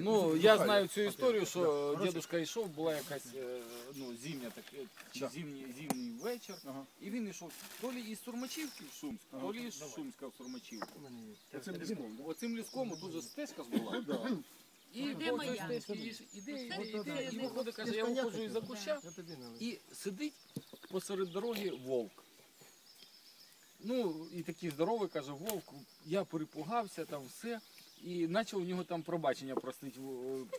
Ну, я знаю цю історію, що дідусь йшов, була якась е, ну, зимня так, е, чи зимній, зимній вечір, і він йшов то лі із Сурмачівки в Шумськ, то лі із Шумська в Сурмачівку. Оцим ліском. Оцим ліском тут же стежка була. І Де по моя? стежці їж- іде, іде, іде, і виходить, каже, я виходжу із-за куща, і сидить посеред дороги вовк. Ну, і такий здоровий, каже, вовк, я перепугався, там все. І почав у нього там пробачення просить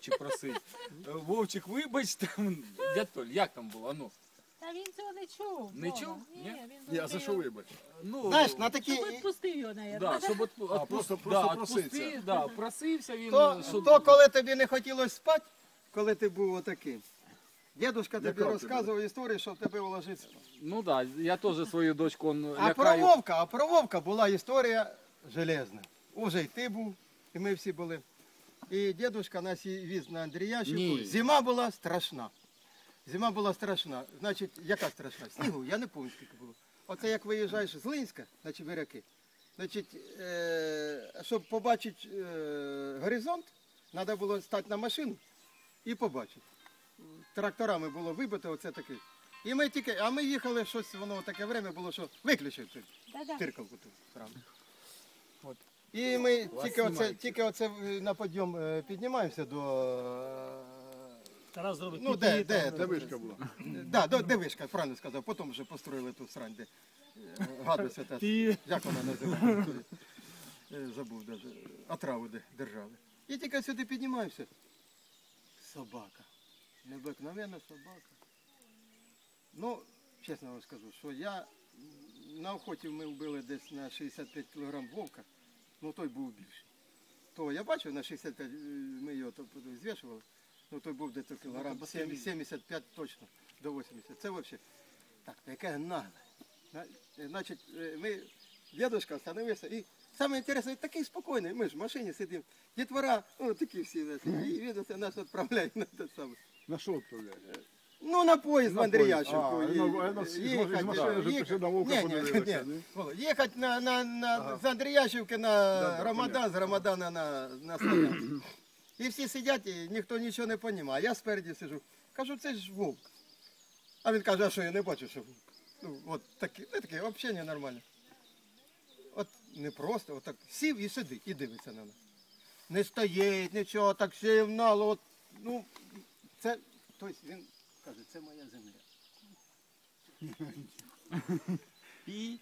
чи просить. Е, Вовчик, вибач, там, дядь як там було? Ну, Та він цього не чув. Не чув? Ні, Ні? він а за що вибач? ну Знаєш, на такі. Щоб відпустив його, навіть. да, щоб от, А, просто- просто да, просився. отпусти, да, просився він, То, щоб... то коли тобі не хотілося спати, коли ти був отакий. Дідушка тобі Лякав тебе. розказував історію, щоб тебе уложити спати. Ну так, да, я теж свою дочку он, А про лякаю. Вовка, а про Вовка була історія железна. Уже й ти був, і ми всі були. І дідушка нас і віз на Андріяшівку. Ні. Зима була страшна. Зима була страшна. Значить, яка страшна? Снігу, я не пам'ятаю, скільки було. Оце як виїжджаєш з Линська на Чебиряки. Значить, е, щоб побачити е, горизонт, треба було стати на машину і побачити. Тракторами було вибито, оце таке. І ми тільки, а ми їхали, щось воно таке время було, що виключити Да-да. тиркалку ту правда. От. І ми тільки оце, тільки оце е, на підйом е, піднімаємося до. е, Тарас зробить Ну, де, де, там, де вишка була. Да, до, де вишка, правильно сказав. Потім вже построїли ту срань, де е, ота. Ті. Як вона називається? Е, Забув даже. Отраву де держали. І тільки сюди піднімаємося. Собака. Необикновенна собака. Ну, чесно вам скажу, що я на охоті ми вбили десь на 65 кг вовка, ну той був більший. То я бачив на 65, е, ми його звішували, ну той був десь кілограм 70, 75 точно, до 80. Це взагалі. Так, яке нагле. На- е, Значить, е, ми, дідусь остановився і саме інтересне, такий спокійний, ми ж в машині сидимо. Дітвора, ну такі всі, і він нас відправляє на те саме. На що відправляєш? Ну, на поїзд в На Андріяшівку. А, ну, а ну, з- з машини вже пішли на Вовка подивилися, ні. Їхати на, на, на, з Андріяшівки на да, Рамадан, з Рамадана на, на Слов'янськ. І всі сидять, і ніхто нічого не розуміє. А я спереді сижу. Кажу, це ж вовк. А він каже, а що я не бачу, що вовк. Ну, от таке, ну, таке взагалі ненормально. От не просто, от так сів і сидить, і дивиться на нас. Не стоїть, нічого, так сів нало. От, ну, це, тобто він каже, це моя земля. І,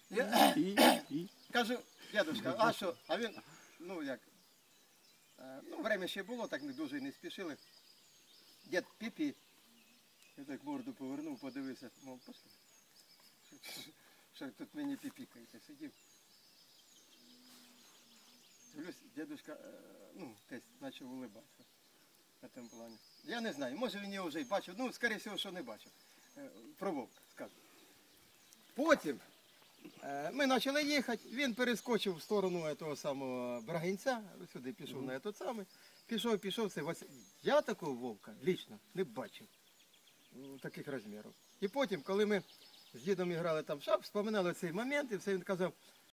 і, і. Кажу, дядушка, а що? А він, ну як, е, ну, время ще було, так не дуже і не спішили. Дід піпі. Я так морду повернув, подивився, мов, послухай. що- тут мені піпікаєте, сидів. Дивлюсь, дядушка, е, ну, десь почав улибатися на тому плані. Я не знаю, може він його вже й бачив, ну, скоріше всього, що не бачив. Е, Про вовка, скажу. Потім Е, Ми почали їхати, він перескочив в сторону того самого Брагинця, сюди пішов на той самий. Пішов, пішов, Вася- Я такого вовка лічно не бачив таких розмірів. І потім, коли ми з дідом грали там в шап, вспоминали цей момент, і все він казав,